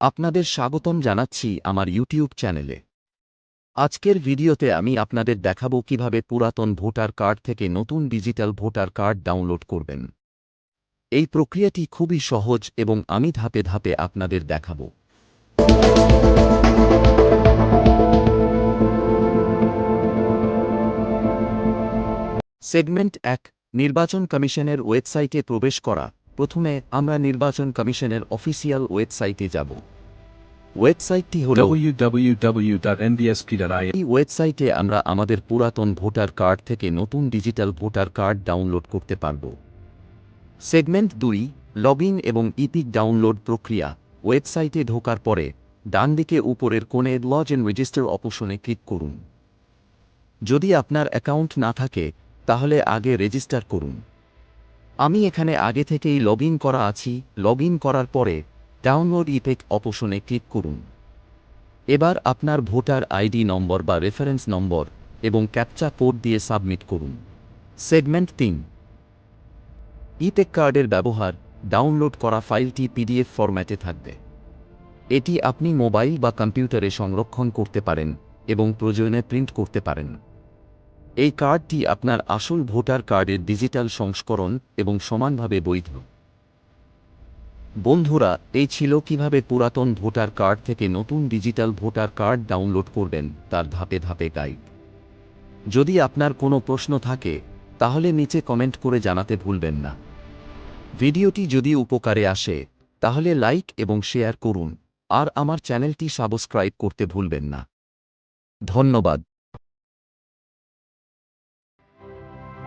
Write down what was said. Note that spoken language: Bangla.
আপনাদের স্বাগতম জানাচ্ছি আমার ইউটিউব চ্যানেলে। আজকের ভিডিওতে আমি আপনাদের দেখাবো কীভাবে পুরাতন ভোটার কার্ড থেকে নতুন ডিজিটাল ভোটার কার্ড ডাউনলোড করবেন। এই প্রক্রিয়াটি খুবই সহজ এবং আমি ধাপে ধাপে আপনাদের দেখাবো। সেগমেন্ট এক, নির্বাচন কমিশনের ওয়েবসাইটে প্রবেশ করা। প্রথমে আমরা নির্বাচন কমিশনের অফিসিয়াল ওয়েবসাইটে যাব। ওয়েবসাইটটি হল এই ওয়েবসাইটে আমরা আমাদের পুরাতন ভোটার কার্ড থেকে নতুন ডিজিটাল ভোটার কার্ড ডাউনলোড করতে পারব। সেগমেন্ট দুই লগ এবং ইপিক ডাউনলোড প্রক্রিয়া। ওয়েবসাইটে ঢোকার পরে ডান দিকে উপরের কোণে লজ এন্ড রেজিস্টার অপশনে ক্লিক করুন। যদি আপনার অ্যাকাউন্ট না থাকে তাহলে আগে রেজিস্টার করুন। আমি এখানে আগে থেকেই লগ করা আছি লগ করার পরে ডাউনলোড ইপেক অপশনে ক্লিক করুন। এবার আপনার ভোটার আইডি নম্বর বা রেফারেন্স নম্বর এবং ক্যাপচা কোড দিয়ে সাবমিট করুন। সেগমেন্ট তিন। ইপেক কার্ডের ব্যবহার ডাউনলোড করা ফাইলটি পিডিএফ ফরম্যাটে থাকবে। এটি আপনি মোবাইল বা কম্পিউটারে সংরক্ষণ করতে পারেন এবং প্রয়োজনে প্রিন্ট করতে পারেন। এই কার্ডটি আপনার আসল ভোটার কার্ডের ডিজিটাল সংস্করণ এবং সমানভাবে বৈধ। বন্ধুরা, এই ছিল কীভাবে পুরাতন ভোটার কার্ড থেকে নতুন ডিজিটাল ভোটার কার্ড ডাউনলোড করবেন, তার ধাপে ধাপে গাইড যদি আপনার কোনো প্রশ্ন থাকে, তাহলে নিচে কমেন্ট করে জানাতে ভুলবেন না। ভিডিওটি যদি উপকারে আসে, তাহলে লাইক এবং শেয়ার করুন, আর আমার চ্যানেলটি সাবস্ক্রাইব করতে ভুলবেন না। ধন্যবাদ।